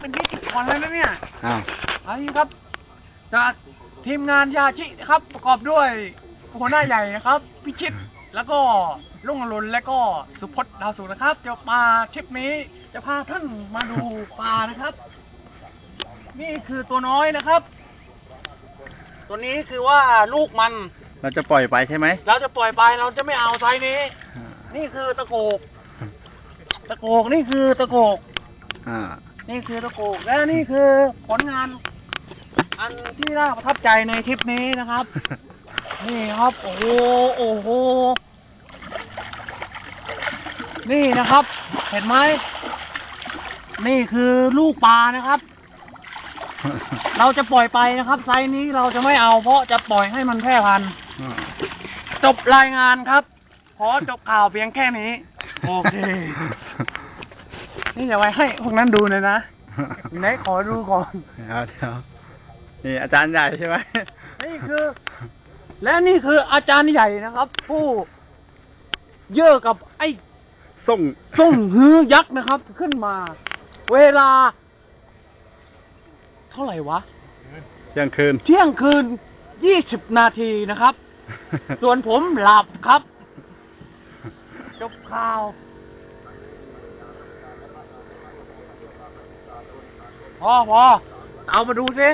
เป็นยี่สิบคนแล้วนะเนี่ยอ้าวอันนี้ครับ จากทีมงานยาชินะครับ ประกอบด้วยหัวหน้าใหญ่นะครับ พิชิต แล้วก็ลุงอรุณและก็สุพจน์ดาวสุขนะครับ จะมาทริปนี้จะพาท่านมาดูปลานะครับ นี่คือตัวน้อยนะครับ ตัวนี้คือว่าลูกมัน เราจะปล่อยไปใช่ไหมเราจะปล่อยไปเราจะไม่เอาไซส์นี้อ่านี่คือตะโกก ตะโกกนี่คือตะโกกอ่า นี่คือตะโกกและนี่คือผลงาน อันที่น่าประทับใจในทริปนี้นะครับ นี่ครับ โอ้โหโอ้โหนี่นะครับ เห็นไหมนี่คือลูกปลานะครับ เราจะปล่อยไปนะครับ ไซส์นี้เราจะไม่เอา เพราะจะปล่อยให้มันแพร่พันธุ์อ่าจบรายงานครับ ขอจบข่าวเพียงแค่นี้ โอเค นี่จะไว้ให้พวกนั้นดูเลยนะไหนขอดูก่อนเดี๋ยวเดี๋ยวนี่อาจารย์ใหญ่ใช่ไหมนี่คือ และนี่คืออาจารย์ใหญ่นะครับ ผู้เยอะกับไอ้ส่งส่งฮือยักษ์นะครับ ขึ้นมา เวลา เท่าไหร่วะ เที่ยงคืน เที่ยงคืน20นาทีนะครับ ส่วนผมหลับครับ จบข่าว พอพอเอามาดูสิ